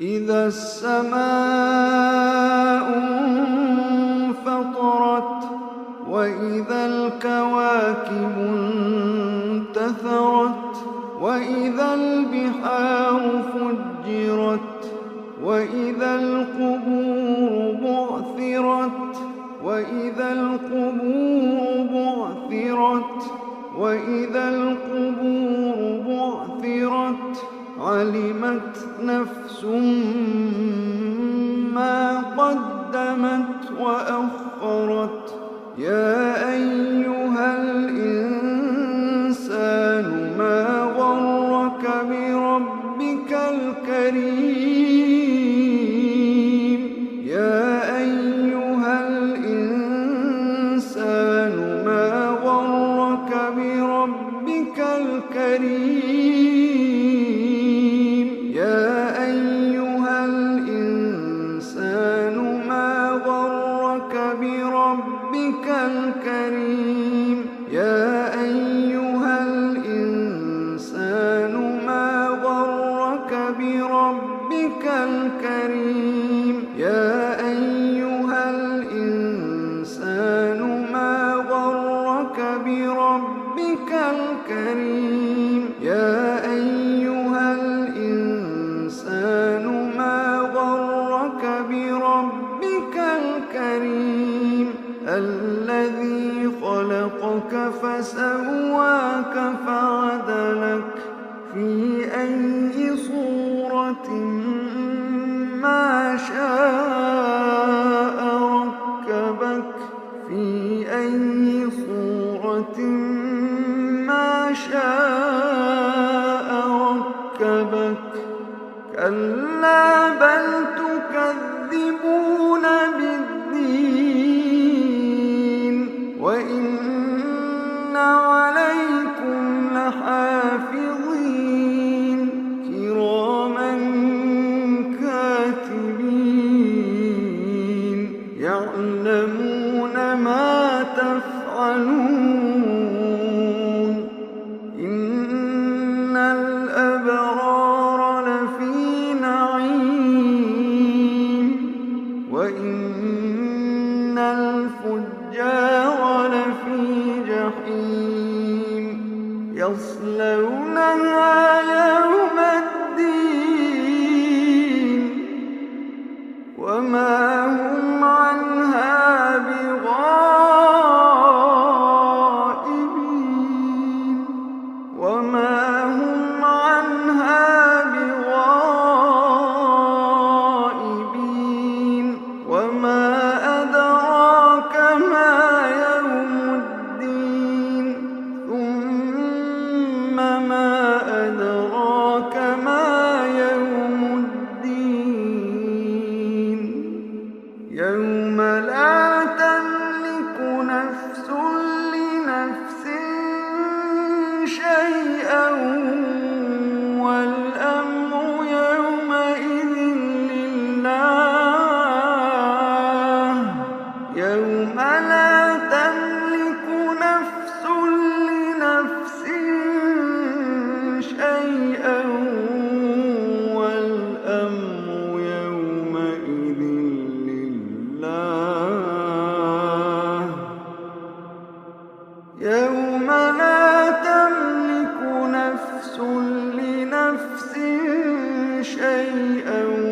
إذا السماء انفطرت وإذا الكواكب انتثرت وإذا البحار فجرت وإذا القبور بعثرت وإذا القبور بعثرت وإذا القبور علمت نفس ما قدمت وأخرت. يا أيها الإنسان ما غرك بربك الكريم؟ يا أيها الإنسان ما غرك بربك الكريم؟ الذي خلقك فسواك فعدلك في أي صورة ما شاء ركبك في أي صورة ما شاء ركبك كلا بل تكذبون بالدين وإن يصلونها يوم الدين وما هم يوم لا تملك نفس لنفس شيئا والأمر يومئذ لله. يوم لا تملك نفس لنفس شيئا شيئا